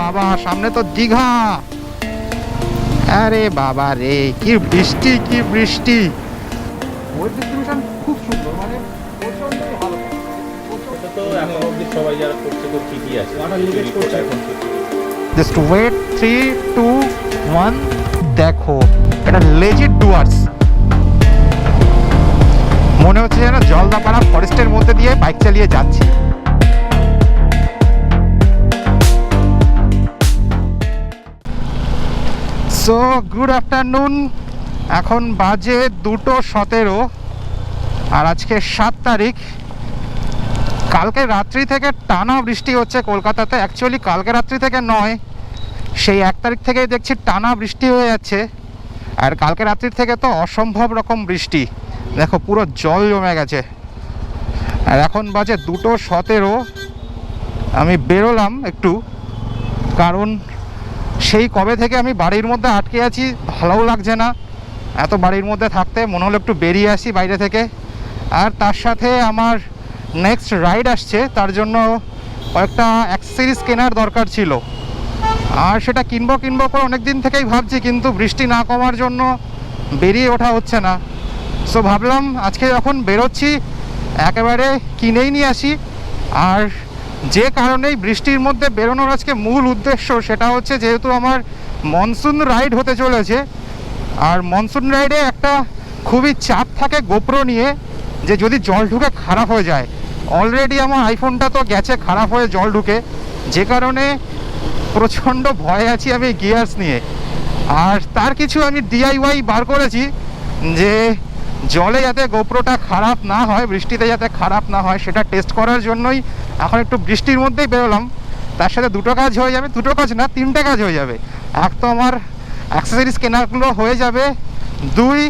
বাবা সামনে তো দীঘা। আরে বাবা রে কি বৃষ্টি কি বৃষ্টি। ওয়েট ডিস্ট্রিবিউশন খুব সুন্দর মানে জাস্ট থ্রি টু ওয়ান দেখো। এটা লেজিট ডুয়ার্স মনে হচ্ছে যেন জলদাপাড়া ফরেস্টের মধ্যে দিয়ে বাইক চালিয়ে যাচ্ছি। সো গুড আফটারনুন এখন বাজে দুটো সতেরো আর আজকে সাত তারিখ। কালকে রাত্রি থেকে টানা বৃষ্টি হচ্ছে কলকাতাতে। অ্যাকচুয়ালি কালকে রাত্রি থেকে নয়। সেই এক তারিখ থেকেই দেখছি টানা বৃষ্টি হয়ে যাচ্ছে। আর কালকে রাত্রি থেকে তো অসম্ভব রকম বৃষ্টি। দেখো, পুরো জল জমে গেছে। আর এখন বাজে দুটো সতেরো। আমি বেরোলাম একটু। কারণ সেই কবে থেকে আমি বাড়ির মধ্যে আটকে আছি, ভালোও লাগছে না। এত বাড়ির মধ্যে থাকতে মনে হলো একটু বেরিয়ে আসি বাইরে থেকে। আর তার সাথে আমার নেক্সট রাইড আসছে, তার জন্য কয়েকটা অ্যাক্সেসরিজ কেনার দরকার ছিল। আর সেটা কিনবো কিনবো করে অনেক দিন থেকেই ভাবছি, কিন্তু বৃষ্টি না কমার জন্য বেরিয়ে ওঠা হচ্ছে না। সো ভাবলাম আজকে যখন বেরোচ্ছি, একেবারে কিনেই নিয়ে আসি। আর যে কারণেই বৃষ্টির মধ্যে বেরোনোর আজকে মূল উদ্দেশ্য সেটা হচ্ছে যেহেতু আমার মনসুন রাইড হতে চলেছে, আর মনসুন রাইডে একটা খুবই চাপ থাকে গোপ্রো নিয়ে, যে যদি জল ঢুকে খারাপ হয়ে যায়। অলরেডি আমার আইফোনটা তো গেছে, খারাপ হয়ে জল ঢুকে। যে কারণে প্রচণ্ড ভয়ে আছি আমি গিয়ার্স নিয়ে। আর তার কিছু আমি ডিআইওয়াই বার করেছি, যে জলে যাতে গোপ্রোটা খারাপ না হয়, বৃষ্টিতে যাতে খারাপ না হয়, সেটা টেস্ট করার জন্যই এখন একটু বৃষ্টির মধ্যেই বেরোলাম। তার সাথে দুটো কাজ হয়ে যাবে, দুটো কাজ না, তিনটে কাজ হয়ে যাবে। এক তো আমার অ্যাক্সেসরিজ কেনাগুলো হয়ে যাবে। দুই,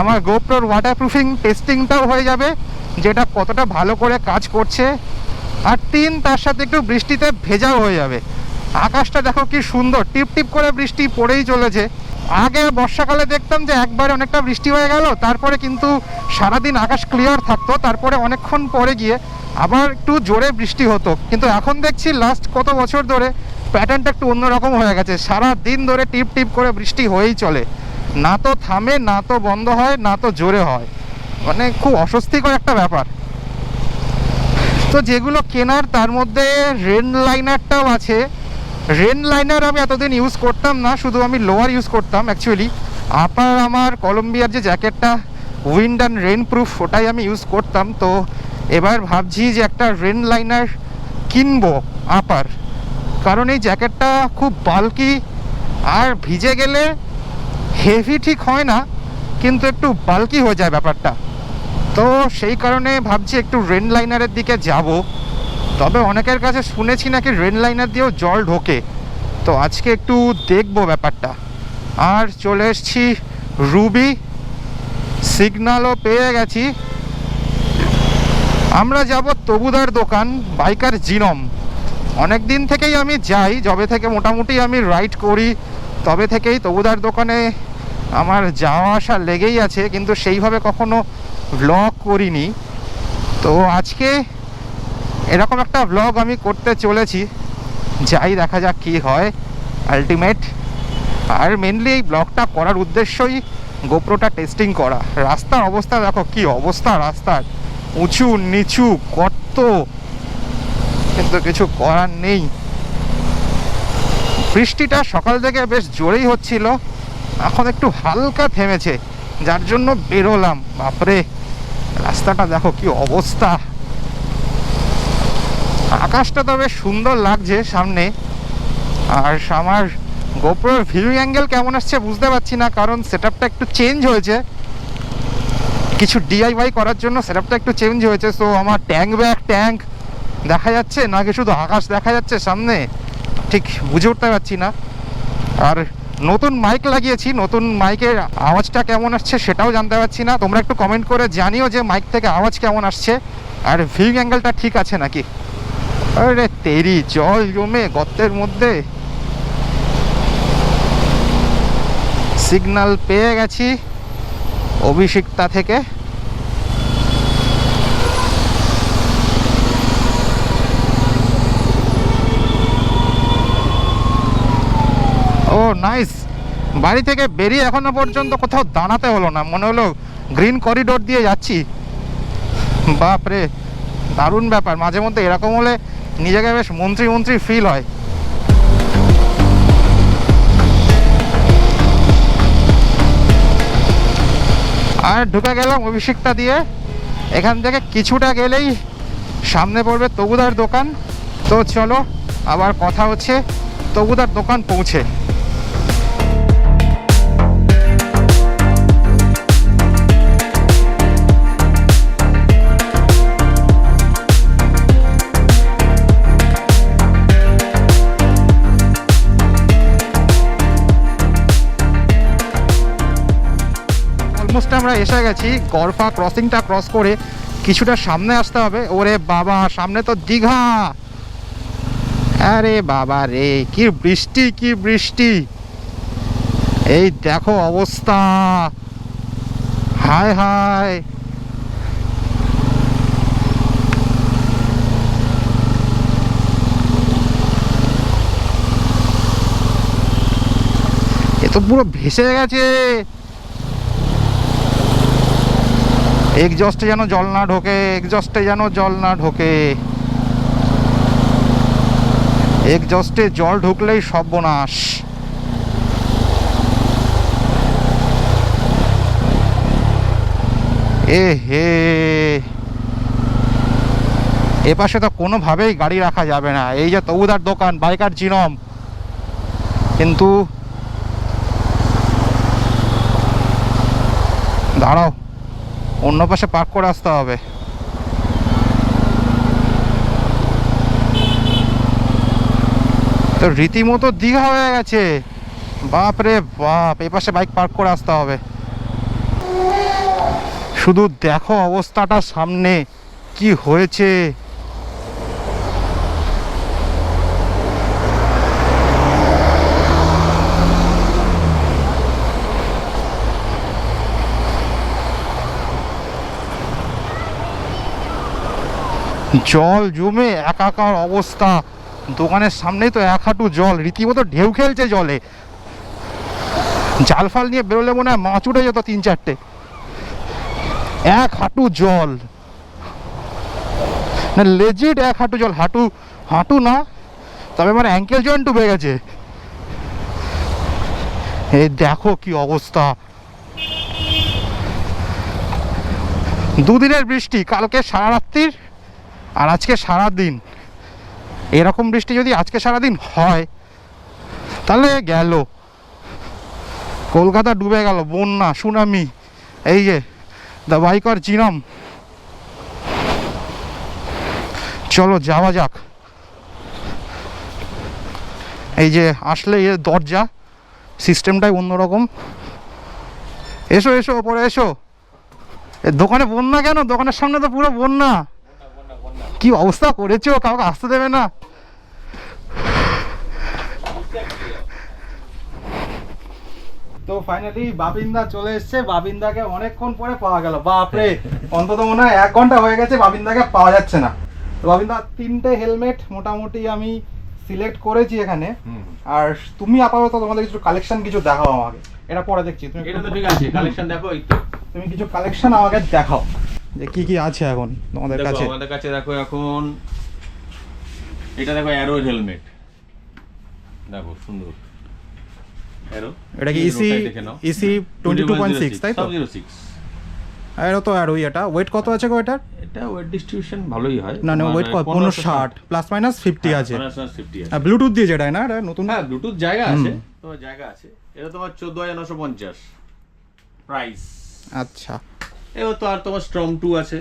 আমার গোপ্রোর ওয়াটারপ্রুফিং টেস্টিংটাও হয়ে যাবে, যেটা কতটা ভালো করে কাজ করছে। আর তিন, তার সাথে একটু বৃষ্টিতে ভেজাও হয়ে যাবে। আকাশটা দেখো কি সুন্দর টিপ টিপ করে বৃষ্টি পড়েই চলেছে। আগে বর্ষাকালে দেখতাম যে একবারে অনেকটা বৃষ্টি হয়ে গেল, তারপরে কিন্তু সারাদিন আকাশ ক্লিয়ার থাকতো, তারপরে অনেকক্ষণ পরে গিয়ে আবার একটু জোরে বৃষ্টি হতো। কিন্তু এখন দেখছি লাস্ট কত বছর ধরে প্যাটার্নটা একটু অন্যরকম হয়ে গেছে। সারা দিন ধরে টিপ টিপ করে বৃষ্টি হয়েই চলে। না তো থামে, না তো বন্ধ হয়, না তো জোরে হয়। মানে খুব অস্বস্তিকর একটা ব্যাপার। তো যেগুলো কেনার, তার মধ্যে রেন লাইনারটাও আছে। রেন লাইনার আমি এতদিন ইউজ করতাম না, শুধু আমি লোয়ার ইউজ করতাম অ্যাকচুয়ালি আপার আমার কলম্বিয়ার যে জ্যাকেটটা উইন্ড অ্যান্ড রেন প্রুফ ওটাই আমি ইউজ করতাম। তো এবার ভাবছি যে একটা রেন লাইনার কিনবো আপার। কারণ এই জ্যাকেটটা খুব বাল্কি আর ভিজে গেলে হেভি ঠিক হয় না, কিন্তু একটু বাল্কি হয়ে যায় ব্যাপারটা। তো সেই কারণে ভাবছি একটু রেন লাইনারের দিকে যাব। তবে অনেকের কাছে শুনেছি নাকি রেন লাইনার দিয়েও জল ঢোকে। তো আজকে একটু দেখব ব্যাপারটা। আর চলে এসছি রুবি। সিগনালও পেয়ে গেছি। আমরা যাব তবুদার দোকান, বাইকার জিনম। অনেক দিন থেকেই আমি যাই, যবে থেকে মোটামুটি আমি রাইড করি, তবে থেকেই তবুদার দোকানে আমার যাওয়া আসা লেগেই আছে, কিন্তু সেইভাবে কখনো ব্লগ করিনি। তো আজকে এরকম একটা ব্লগ আমি করতে চলেছি। যাই দেখা যাক কী হয় আলটিমেট আর মেনলি এই ব্লগটা করার উদ্দেশ্যই গোপ্রোটা টেস্টিং করা। রাস্তার অবস্থা দেখো কি অবস্থা রাস্তার। উঁচু, নিচু গর্ত কিন্তু কিছু করার নেই। বৃষ্টিটা সকাল থেকে বেশ জোরেই হচ্ছিল। এখন একটু হালকা থেমেছে। যার জন্য বেরোলাম। বাপরে, রাস্তাটা দেখো কি অবস্থা। আকাশটা তো বেশ সুন্দর লাগছে সামনে। আর আমার গোপ্রোর ভিউ অ্যাঙ্গেল কেমন আসছে বুঝতে পারছি না, কারণ সেটআপটা একটু চেঞ্জ হয়েছে। কিছু ডিআইওয়াই করার জন্য সেটআপটা একটু চেঞ্জ হয়েছে সো আমার ট্যাঙ্ক ব্যাক ট্যাঙ্ক দেখা যাচ্ছে, নাকি শুধু আকাশ দেখা যাচ্ছে সামনে? ঠিক বুঝে উঠতে পারছি না। আর নতুন মাইক লাগিয়েছি, নতুন মাইকের আওয়াজটা কেমন আসছে সেটাও জানতে পারছি না। তোমরা একটু কমেন্ট করে জানিও যে মাইক থেকে আওয়াজ কেমন আসছে, আর ভিউ অ্যাঙ্গেলটা ঠিক আছে নাকি? আরে তেরি, জল জমে গর্তের মধ্যে। সিগন্যাল পেয়ে গেছি অভিষিক্তা থেকে। ও নাইস বাড়ি থেকে বেরিয়ে এখনও পর্যন্ত কোথাও দাঁড়াতে হলো না, মনে হলো গ্রিন করিডোর দিয়ে যাচ্ছি। বাপরে, দারুণ ব্যাপার। মাঝে মধ্যে এরকম হলে নিজেকে বেশ মন্ত্রী মন্ত্রী ফিল হয়। আর ঢুকে গেলাম অভিষেকটা দিয়ে। এখান থেকে কিছুটা গেলেই সামনে পড়বে তবুদার দোকান। তো চলো, আবার কথা হচ্ছে, তবুদার দোকান পৌঁছে। অলমোস্ট আমরা এসে গেছি। গরফা ক্রসিংটা ক্রস করে কিছুটা সামনে আসতে হবে। ওরে বাবা, সামনে তো দীঘা। আরে বাবা রে, কি বৃষ্টি কি বৃষ্টি। এই দেখো অবস্থা। হায় হায়। তো পুরো ভেসে গেছে। এক্সজস্টে যেন জল না ঢোকে এক্সজস্টে যেন জল না ঢোকে। এক্সজস্টে জল ঢুকলেই সর্বনাশ। এ হে। এ পাশে তো কোনোভাবেই গাড়ি রাখা যাবে না। এই যে তবুদার দোকান, বাইকার জিনম। কিন্তু দাঁড়াও। অন্য পাশে পার্ক করে আসতে হবে। তো রীতিমতো দীঘা হয়ে গেছে। বাপ রে বাপ, এ পাশে বাইক পার্ক করে আসতে হবে। শুধু দেখো অবস্থাটা সামনে, কি হয়েছে? জল জমে একাকার অবস্থা। দোকানের সামনেই তো এক হাঁটু জল, রীতিমতো ঢেউ খেলছে জলে। জাল ফাল নিয়ে বেরোলে মনে হয় মাছ উঠে যেত তিন চারটে। এক হাঁটু জল। না লেজিট এক হাঁটু জল, হাঁটু হাঁটু না, তবে আমার অ্যাঙ্কেল জয়েন্ট ডুবে গেছে। এই দেখো কি অবস্থা। দুদিনের বৃষ্টি, কালকে সারা রাত্রির আর আজকে সারা দিন এরকম বৃষ্টি যদি আজকে সারা দিন হয়, তাহলে গেল। কলকাতা ডুবে গেল, বন্যা, সুনামি, এই যে দ্য বাইকার জিনাম চলো যাওয়া যাক। এই যে আসলে এ দরজা, সিস্টেমটাই অন্যরকম। এসো এসো, ওপরে এসো। দোকানে বন্যা কেন? দোকানের সামনে তো পুরো বন্যা। কি অবস্থা করেছ? কাউকে আসতে দেবে না। তো ফাইনালি বাবিন্দা চলে এসেছে। বাবিন্দাকে অনেকক্ষণ পরে পাওয়া গেল। বাপরে অন্তত মনে হয় এক ঘণ্টা হয়ে গেছে বাবিন্দাকে পাওয়া যাচ্ছে না। তো বাবিন্দা তিনটে হেলমেট মোটামুটি আমি সিলেক্ট করেছি এখানে। আর তুমি আপাতত তোমাদের কিছু কালেকশন কিছু দেখাও আমাকে। এটা পরে দেখছি। তুমি এটা তো ঠিক আছে কালেকশন দেখো তুমি কিছু কালেকশন আমাকে দেখাও। যে কি কি আছে এখন তোমাদের কাছে? আমাদের কাছে দেখো এখন এটা দেখো অ্যারো হেলমেট দেখো সুন্দর। অ্যারো এটা কি ECE ECE twenty two point six তাই তো? জিরো সিক্স আর তো ওই এটা ওয়েট কত আছে গো এটার? এটা ওয়েট ডিস্ট্রিবিউশন ভালোই হয়। না না ওয়েট কত? পনেরো ষাট প্লাস মাইনাস ফিফটি আছে। ফিফটি আছে। আর ব্লুটুথ দিয়ে যেটা না এটা নতুন? হ্যাঁ ব্লুটুথ জায়গা আছে। তোমার জায়গা আছে। এটা তোমার চোদ্দ হাজার নশো পঞ্চাশ। প্রাইস আচ্ছা। এবার তো আর তোমার স্ট্রম টু আছে।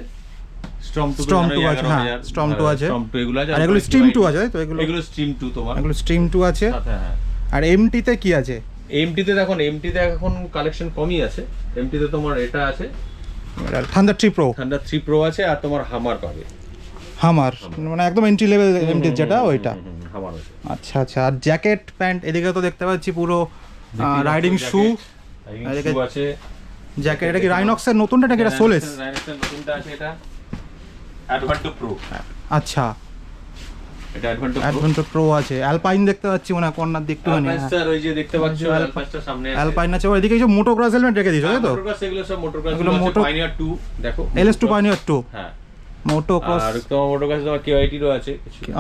স্ট্রম টু 2 আছে, হ্যাঁ, Storm 2 আছে। স্ট্রম টু এগুলো আছে আর এগুলো স্ট্রিম টু আছে তো এগুলো এগুলো স্ট্রিম টু তোমার। এগুলো স্ট্রিম টু আছে। সাথে হ্যাঁ আর এমটিতে কি আছে? এমটিতে দেখুন এমটিতে এখন কালেকশন কমই আছে। এমটিতে তোমার এটা আছে। Thunder three Pro Thunder three Pro আছে আর তোমার হামার পাবে। হামার মানে একদম এন্ট্রি লেভেল এমটি যেটা ওইটা। হুম, হুম, হামার আচ্ছা আচ্ছা আর জ্যাকেট প্যান্ট এদিকে তো দেখতে পাচ্ছি পুরো রাইডিং শু আছে। জ্যাকেট এটা কি রাইনক্সের নতুনটা নাকি এটা সোলেস রাইনক্সের নতুনটা আছে এটা। অ্যাডভান্টো প্রো আচ্ছা। এটা অ্যাডভেন্টার প্রো আছে। অ্যালপাইন দেখতে পাচ্ছি মনে কর্নার দিকটু মানে স্যার ওই যে দেখতে পাচ্ছো Alpine- সামনে আছে। অ্যালপাইন আছে। ওইদিকে কিছু মোটোক্রস হেলমেট রেখে দিয়েছ তাই তো? মোটোগ্রাস এগুলো সব এগুলো এগুলো পাইনিয়ার 2 দেখো। এলএস টু পাইনিয়ার টু হ্যাঁ। মোটোক্রস আর তোমার মোটরক্রস তোমার কেওয়াইটিরও আছে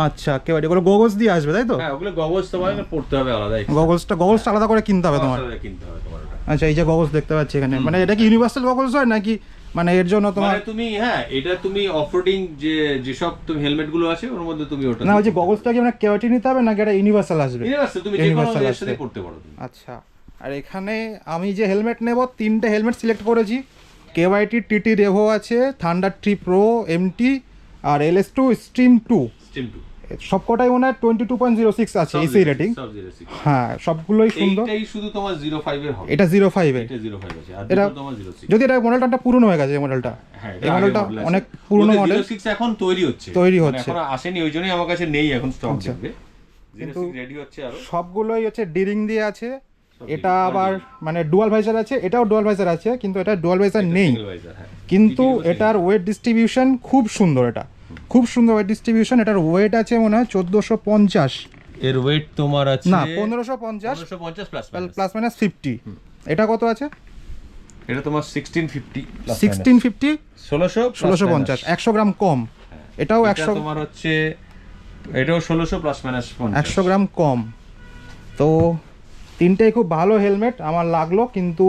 আচ্ছা কেউ এগুলো গগলস দিয়ে আসবে তাই তো? হ্যাঁ ওগুলো গগলস তোমার পড়তে হবে আলাদা গগলসটা গগলসটা আলাদা করে কিনতে হবে তোমার। আলাদা কিনতে হবে তোমার আচ্ছা এই যে গগলস দেখতে পাচ্ছি এখানে। মানে এটা কি ইউনিভার্সাল গগলস হয় নাকি? মানে এর জন্য তোমার মানে তুমি হ্যাঁ এটা তুমি অফরোডিং যে যেসব তুমি হেলমেটগুলো আছে ওর মধ্যে তুমি ওটা না ওই যে গগলসটা কি মানে কেওয়াটি নিতে হবে নাকি এটা ইউনিভার্সাল আসবে? ইউনিভার্সাল তুমি যে কোনো সাথে করতে পারো আচ্ছা আর এখানে আমি যে হেলমেট নেব তিনটে হেলমেট সিলেক্ট করেছি। কেওয়াইটি টিটি রেভো আছে থান্ডার থ্রি প্রো এমটি আর L S two Stream two সবকটাই মনে হয় twenty two point zero six আছে এসি রেটিং হ্যাঁ সবগুলোই সুন্দর। এইটাই শুধু তোমার 05 এর হবে। এটা জিরো ফাইভের এটা 05 আছে আর এটা- দুটো তোমার 06 যদি এটা মডেলটা একটা পুরনো হয়ে গেছে এই মডেলটা হ্যাঁ এই মডেলটা অনেক পুরনো মডেল 06 এখন তৈরি হচ্ছে। তৈরি মানে হচ্ছে। এখন আসেনি ওই জন্যই আমার কাছে নেই এখন স্টক আচ্ছা। কিন্তু- 06 রেডি হচ্ছে আরও। সবগুলোই হচ্ছে ডিরিং দিয়ে আছে। এটা আবার মানে ডুয়াল ভাইজার আছে এটাও ডুয়াল ভাইজার আছে কিন্তু এটা ডুয়াল ভাইজার নেই। হ্যাঁ। কিন্তু এটার ওয়েট ডিস্ট্রিবিউশন খুব সুন্দর এটা। খুব সুন্দর ওয়েট ডিস্ট্রিবিউশন এটার ওয়েট আছে মনে হয় চোদ্দোশো পঞ্চাশ। এর ওয়েট তোমার আছে না পনেরোশো পঞ্চাশ 1550 প্লাস প্লাস মাইনাস ফিফটি এটা কত আছে? এটা তোমার সিক্সটিন ফিফটি সিক্সটিন ফিফটি ষোলোশো ষোলোশো পঞ্চাশ একশো গ্রাম কম। এটাও একশো তোমার হচ্ছে এটাও ষোলোশো প্লাস মাইনাস একশো গ্রাম কম। তো তিনটেই খুব ভালো হেলমেট আমার লাগল, কিন্তু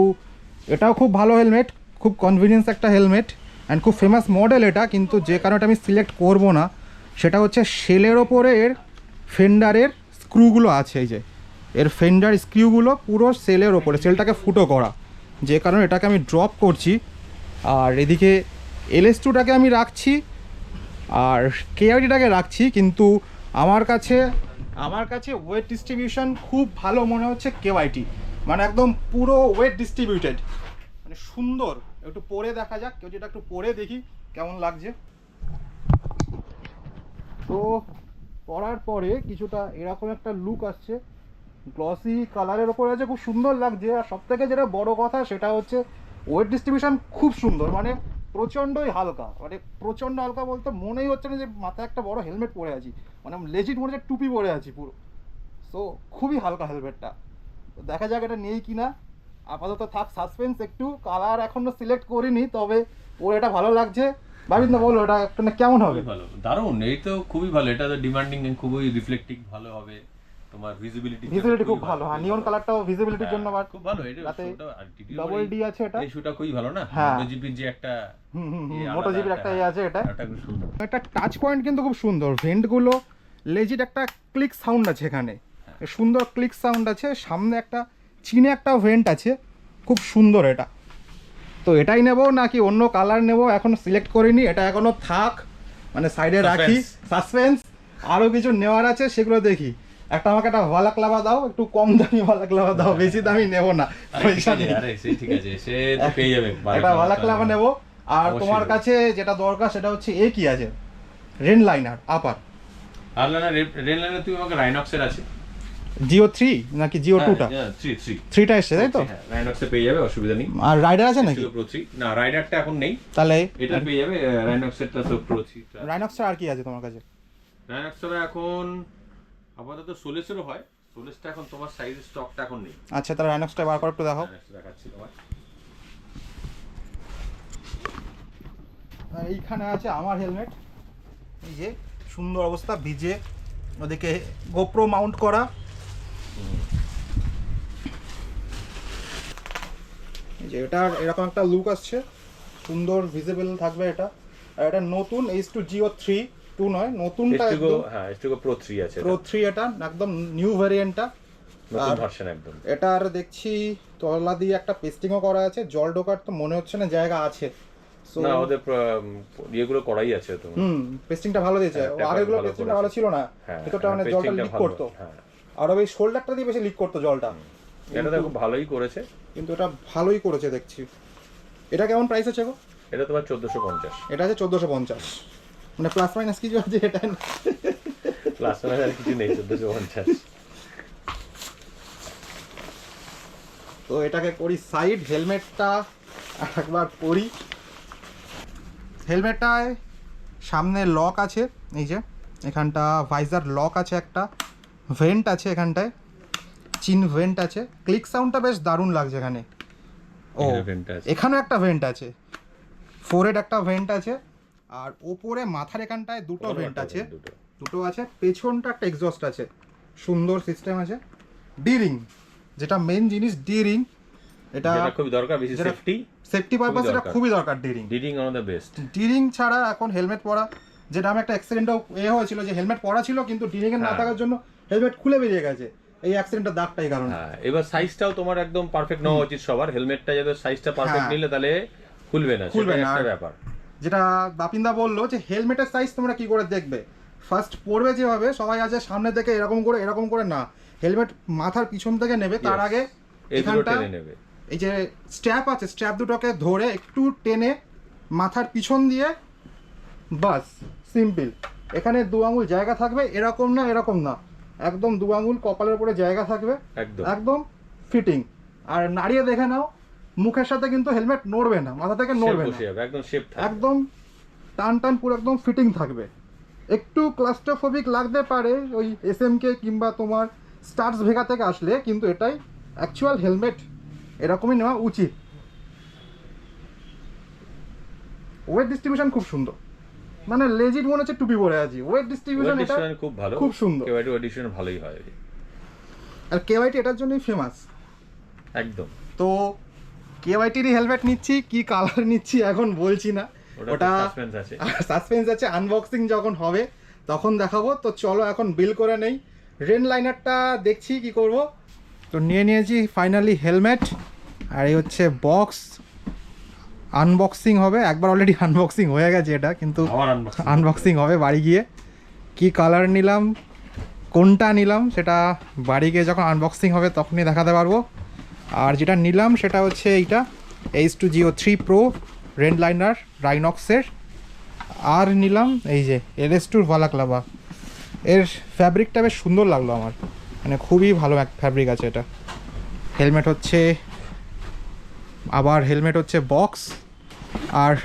এটাও খুব ভালো হেলমেট, খুব কনভিনিয়েন্স একটা হেলমেট অ্যান্ড খুব ফেমাস মডেল এটা, কিন্তু যে কারণে আমি সিলেক্ট করব না, সেটা হচ্ছে সেলের ওপরে এর ফেন্ডারের স্ক্রুগুলো আছে এই যে, এর ফেন্ডার স্ক্রুগুলো পুরো সেলের ওপরে সেলটাকে ফুটো করা, যে কারণে এটাকে আমি ড্রপ করছি, আর এদিকে এলএস টুটাকে আমি রাখছি, আর কেআইডিটাকে রাখছি, কিন্তু আমার কাছে আমার কাছে ওয়েট ডিস্ট্রিবিউশন খুব ভালো মনে হচ্ছে কেওয়াইটি মানে একদম পুরো ওয়েট ডিস্ট্রিবিউটেড মানে সুন্দর। একটু পরে দেখা যাক। কেউ যেটা একটু পরে দেখি, কেমন লাগছে। তো পরার পরে কিছুটা এরকম একটা লুক আসছে। গ্লসি কালারের ওপরে আছে, খুব সুন্দর লাগছে। আর সব থেকে যেটা বড় কথা, সেটা হচ্ছে ওয়েট ডিস্ট্রিবিউশন খুব সুন্দর। মানে প্রচণ্ডই হালকা। মানে প্রচণ্ড হালকা বলতে মনেই হচ্ছে না যে মাথায় একটা বড় হেলমেট পরে আছি। মানে লেজিট মনে হচ্ছে টুপি পরে আছি পুরো। সো খুবই হালকা হেলমেটটা তো দেখা যাক এটা নেই কিনা। আপাতত থাক সাসপেন্স একটু। কালার এখনও সিলেক্ট করিনি তবে ওর এটা ভালো লাগছে। ভাবিন বলো এটা একটা না কেমন হবে? ভালো। দারুণ এই তো খুবই ভালো। এটা তো ডিমান্ডিং খুবই রিফ্লেক্টিভ ভালো হবে। তোমার ভিজিবিলিটি ভিজিবিলিটি খুব ভালো। হ্যাঁ নিয়ন কালারটাও ভিজিবিলিটির জন্য আবার খুব ভালো। এটা ডবল ডি আছে এটা। এই শুটা খুবই ভালো না? হ্যাঁ। জিপির যে একটা হুম হুম মোটো আলাদা একটা ইয়ে আছে এটা। এটা খুব সুন্দর একটা টাচ পয়েন্ট কিন্তু খুব সুন্দর। ভেন্টগুলো লেজিট একটা ক্লিক সাউন্ড আছে এখানে। সুন্দর ক্লিক সাউন্ড আছে সামনে একটা চিনে একটা ভেন্ট আছে খুব সুন্দর এটা। তো এটাই নেব নাকি অন্য কালার নেব এখন সিলেক্ট করিনি এটা এখনও থাক। মানে সাইডে রাখি। সাসপেন্স আরও কিছু নেওয়ার আছে সেগুলো দেখি। একটা আমাকে একটা ভালাকলাভা দাও একটু কম দামি ভালাকলাভা দাও বেশি দামি নেব না। পয়সা ঠিক আছে সে পেয়ে যাবে একটা ভালাকলাভা নেব। আর তোমার কাছে যেটা দরকার সেটা হচ্ছে এ কি আছে? রেন লাইনার আপার আর না রেল লাইনে তুমি আমাকে রাইনক্সের আছে। জিও থ্রি নাকি জিও টুটা হ্যাঁ 3 3 থ্রিটা এসছে তাই তো? রাইনক্সে পেয়ে যাবে অসুবিধা নেই। আর রাইডার আছে নাকি? প্রো 3 না রাইডারটা এখন নেই। তাহলে এটা পেয়ে যাবে রাইনক্সেরটা তো প্রো 3 রাইনক্সটা আর কি আছে তোমার কাছে? এখন আপাতত সোলেসেরও হয়। সোলেসটা এখন তোমার সাইজ স্টকটা এখন নেই। আচ্ছা তাহলে রাইনক্সটা বার করে একটু দেখাচ্ছি তোমার এইখানে আছে আমার হেলমেট এই যে সুন্দর অবস্থা ভিজে ওদিকে গোপ্রো মাউন্ট করা। যে এটার এরকম একটা লুক আসছে সুন্দর ভিজিবল থাকবে এটা। আর এটা নতুন H two GO three two নয় নতুনটা একদম হ্যাঁ প্রো 3 আছে প্রো থ্রি এটা একদম নিউ ভ্যারিয়েন্টটা নতুন আর- ভার্সন একদম। এটার দেখছি তলা দিয়ে একটা পেস্টিংও করা আছে জল ঢোকার তো মনে হচ্ছে না জায়গা আছে। না ওদের ইয়েগুলো করাই আছে তো। হুম পেস্টিংটা ভালো দিয়েছে। হ্যাঁ, ভালো পেস্টিংটা ভালো ছিল না। হ্যাঁ ভিতরটা মানে হ্যাঁ, জলটা লিক করতো। আর ওই শোল্ডারটা দিয়ে বেশি লিক করতো জলটা। এটা খুব ভালোই করেছে। কিন্তু এটা ভালোই করেছে দেখছি। এটা কেমন প্রাইস আছে গো? এটা তোমার চোদ্দশো পঞ্চাশ। এটা আছে চোদ্দোশো পঞ্চাশ। মানে প্লাস মাইনাস কিছু আছে এটা প্লাস আর কিছু নেই চোদ্দশো পঞ্চাশ। তো এটাকে করি সাইড হেলমেটটা একবার করি হেলমেটটায় সামনে লক আছে এই যে এখানটা ভাইজার লক আছে একটা ভেন্ট আছে এখানটায় চিন ভেন্ট আছে ক্লিক সাউন্ডটা বেশ দারুণ লাগছে এখানে ও। এখানেও একটা ভেন্ট আছে ফোরেড একটা ভেন্ট আছে আর ওপরে মাথার এখানটায় দুটো ভেন্ট আছে দুটো। আছে পেছনটা একটা এক্সস্ট আছে সুন্দর সিস্টেম আছে ডি রিং যেটা মেন জিনিস ডি রিং এটা খুবই দরকার বেশি সেফটি সেফটি পারপাস এটা খুবই দরকার D ring ডিডিং on the best D ring ছাড়া এখন হেলমেট পরা যেটা আমার একটা অ্যাক্সিডেন্টও এ হয়েছিল যে হেলমেট পরা ছিল কিন্তু ডিরিং এর না হ্যাঁ। থাকার জন্য হেলমেট খুলে বেরিয়ে গেছে। এই অ্যাক্সিডেন্টের দাগটা এই কারণে। হ্যাঁ এবার সাইজটাও তোমার একদম পারফেক্ট নেওয়া উচিত সবার। হেলমেটটা যাতে সাইজটা পারফেক্ট হ্যাঁ। নিলে তাহলে খুলবে না খুলবে না, একটা ব্যাপার। যেটা বাপিন্দা বলল যে হেলমেটের সাইজ তোমরা কি করে দেখবে? ফার্স্ট পড়বে যেভাবে সবাই আছে সামনে থেকে এরকম করে এরকম করে না। হেলমেট মাথার পিছন থেকে নেবে তার আগে এখানটা নেবে। এই যে স্ট্র্যাপ আছে স্ট্র্যাপ দুটোকে ধরে একটু টেনে মাথার পিছন দিয়ে বাস সিম্পল এখানে দু আঙুল জায়গা থাকবে এরকম না এরকম না। একদম দু আঙুল কপালের উপরে জায়গা থাকবে। একদম। একদম ফিটিং আর নাড়িয়ে দেখে নাও মুখের সাথে কিন্তু হেলমেট নড়বে না মাথা থেকে নড়বে না। একদম শেপ থাকবে। একদম টান টান পুরো একদম ফিটিং থাকবে। একটু ক্লাস্টোফোবিক লাগতে পারে ওই এস কে কিংবা তোমার স্টার্স ভেগা থেকে আসলে কিন্তু এটাই অ্যাকচুয়াল হেলমেট এরকমই নেওয়া উচিত। ওয়েট ডিস্ট্রিবিউশন খুব সুন্দর। মানে লেজিট মনে হচ্ছে টুপি পরে আছি। ওয়েট ডিস্ট্রিবিউশন এটা খুব ভালো। খুব সুন্দর। কেওয়াইটি এডিশন ভালোই হয় আর কেওয়াইটি এটার জন্যই ফেমাস একদম। তো কেওয়াইটিরই হেলমেট নিচ্ছি কি কালার নিচ্ছি এখন বলছি না। ওটা ওটা সাসপেন্স আছে। সাসপেন্স আছে। আনবক্সিং যখন হবে তখন দেখাবো। তো চলো এখন বিল করে নেই। রেন লাইনারটা দেখছি কি করব। তো নিয়ে নিয়েছি ফাইনালি হেলমেট আর এই হচ্ছে বক্স আনবক্সিং হবে। একবার অলরেডি আনবক্সিং হয়ে গেছে এটা কিন্তু আনবক্সিং হবে। বাড়ি গিয়ে। কি কালার নিলাম? কোনটা নিলাম? সেটা বাড়ি গিয়ে যখন আনবক্সিং হবে তখনই দেখাতে পারব। আর যেটা নিলাম সেটা হচ্ছে এইটা H two GO three Pro red liner রাইনক্সের আর নিলাম এই যে এলএস টুর ভালাক্লাবা এর ফ্যাব্রিকটা বেশ সুন্দর লাগল আমার। মানে খুবই ভালো এক ফ্যাব্রিক আছে এটা। হেলমেট হচ্ছে আবার হেলমেট হচ্ছে বক্স। আর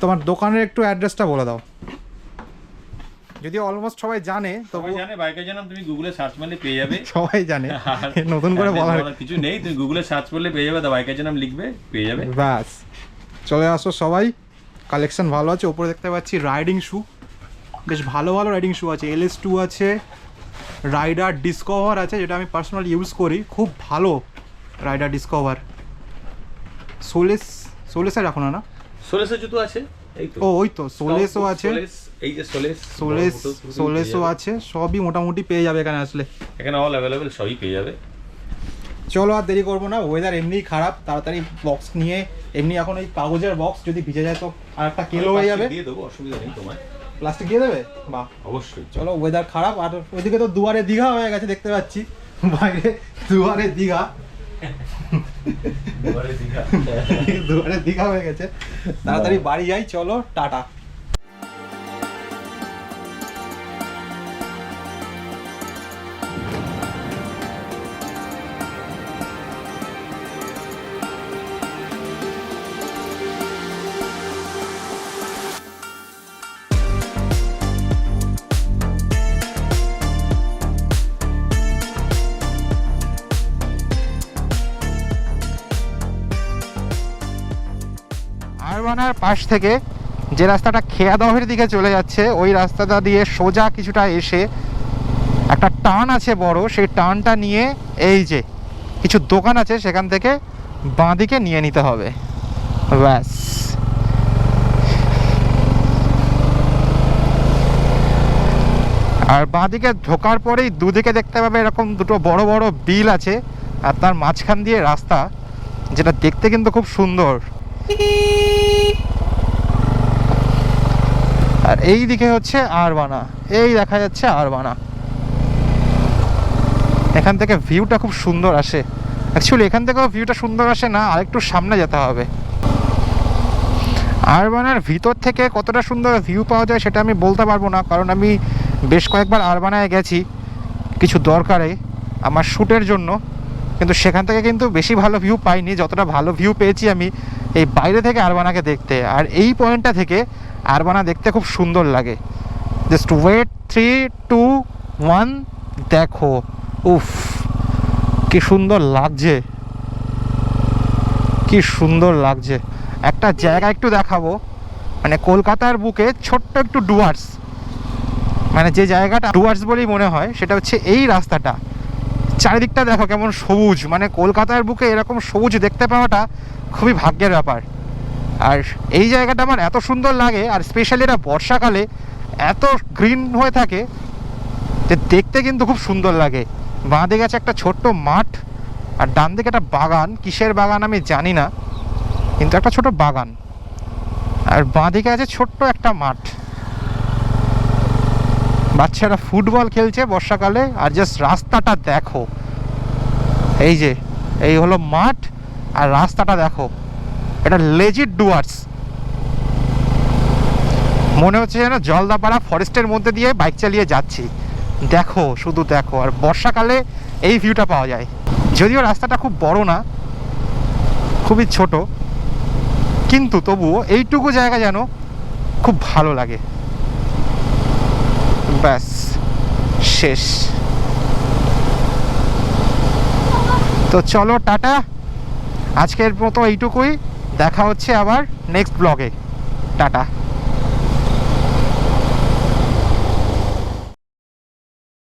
তোমার দোকানের একটু অ্যাড্রেসটা বলে দাও। যদি অলমোস্ট সবাই জানে তবু সবাই জানে বাইকের জন্য তুমি গুগলে সার্চ মারলে পেয়ে যাবে। সবাই জানে। নতুন করে বলার কিছু নেই তুমি গুগলে সার্চ করলে পেয়ে যাবে দা বাইকের নাম লিখবে পেয়ে যাবে। ব্যাস। চলে আসো সবাই। কালেকশন ভালো আছে ওপরে দেখতে পাচ্ছি রাইডিং শু বেশ ভালো ভালো রাইডিং শু আছে এল এস টু আছে রাইডার ডিসকভার আছে যেটা আমি পার্সোনালি ইউজ করি। খুব ভালো রাইডার ডিসকভার সোলেস সোলেসে রাখো না না? সোলেসের জুতো আছে এই তো। ও ওই তো সোলেসও আছে। এই যে সোলেস সোলেস সোলেসও আছে সবই মোটামুটি পেয়ে যাবে এখানে আসলে। এখানে অল অ্যাভেলেবেল সবই পেয়ে যাবে। চলো আর দেরি করব না ওয়েদার এমনিই খারাপ তাড়াতাড়ি বক্স নিয়ে এমনি এখন ওই কাগজের বক্স যদি ভিজে যায় তো আর একটা কেলো হয়ে যাবে। দিয়ে দেবো অসুবিধা নেই তোমার। প্লাস্টিক দিয়ে দেবে? বাহ। অবশ্যই। চলো ওয়েদার খারাপ আর ওইদিকে তো দুয়ারে দীঘা হয়ে গেছে দেখতে পাচ্ছি। বাইরে দুয়ারে দীঘা। দুয়ারে দীঘা। হয়ে গেছে। তাড়াতাড়ি বাড়ি যাই চলো টাটা। আরবানার পাশ থেকে যে রাস্তাটা খেয়াদহের দিকে চলে যাচ্ছে, ওই রাস্তাটা দিয়ে সোজা কিছুটা এসে একটা টান আছে বড়, সেই টানটা নিয়ে এই যে কিছু দোকান আছে, সেখান থেকে বাঁদিকে নিয়ে নিতে হবে। ব্যাস। আর বাঁদিকে ঢোকার পরেই দুদিকে দেখতে পাবে এরকম দুটো বড় বড় বিল আছে, আর তার মাঝখান দিয়ে রাস্তা, যেটা দেখতে কিন্তু খুব সুন্দর। আর এই দিকে হচ্ছে আরবানা। এই দেখা যাচ্ছে আরবানা। এখান থেকে ভিউটা খুব সুন্দর আসে। অ্যাকচুয়ালি এখান থেকেও ভিউটা সুন্দর আসে না, আরেকটু সামনে যেতে হবে। আরবানার ভিতর থেকে কতটা সুন্দর ভিউ পাওয়া যায় সেটা আমি বলতে পারব না, কারণ আমি বেশ কয়েকবার আরবানায় গেছি। কিছু দরকারে আমার শ্যুটের জন্য। কিন্তু সেখান থেকে কিন্তু বেশি ভালো ভিউ পাইনি, যতটা ভালো ভিউ পেয়েছি আমি। এই বাইরে থেকে আরবানাকে দেখতে। আর এই পয়েন্টটা থেকে আরবানা দেখতে খুব সুন্দর লাগে। Just wait three two one দেখো। উফ, কি সুন্দর লাগছে। কি সুন্দর লাগছে। একটা জায়গা একটু দেখাবো। মানে কলকাতার বুকে ছোট্ট একটু ডুয়ার্স। মানে যে জায়গাটা ডুয়ার্স বলেই মনে হয়, সেটা হচ্ছে এই রাস্তাটা। চারিদিকটা দেখো কেমন সবুজ। মানে কলকাতার বুকে এরকম সবুজ দেখতে পাওয়াটা খুবই ভাগ্যের ব্যাপার। আর এই জায়গাটা আমার এত সুন্দর লাগে, আর স্পেশালি এটা বর্ষাকালে এত গ্রিন হয়ে থাকে, যে দেখতে কিন্তু খুব সুন্দর লাগে। বাঁ দিকে আছে একটা ছোট্ট মাঠ, আর ডান দিকে একটা বাগান, কিসের বাগান আমি জানি না, কিন্তু একটা ছোট বাগান। আর বাঁ দিকে আছে ছোট্ট একটা মাঠ। বাচ্চারা ফুটবল খেলছে বর্ষাকালে, আর জাস্ট রাস্তাটা দেখো। এই যে, এই হলো মাঠ আর রাস্তাটা দেখো, এটা লেজিট ডুয়ার্স মনে হচ্ছে যেন জলদাপাড়া ফরেস্টের মধ্যে দিয়ে বাইক চালিয়ে যাচ্ছি। দেখো, শুধু দেখো, আর বর্ষাকালে এই ভিউটা পাওয়া যায়। যদিও রাস্তাটা খুব বড় না, খুবই ছোট, কিন্তু তবুও এইটুকু জায়গা যেন খুব ভালো লাগে। ব্যাস, শেষ। তো চলো, টাটা। আজকের মতো এইটুকুই। দেখা হচ্ছে আবার নেক্সট ব্লগে টাটা।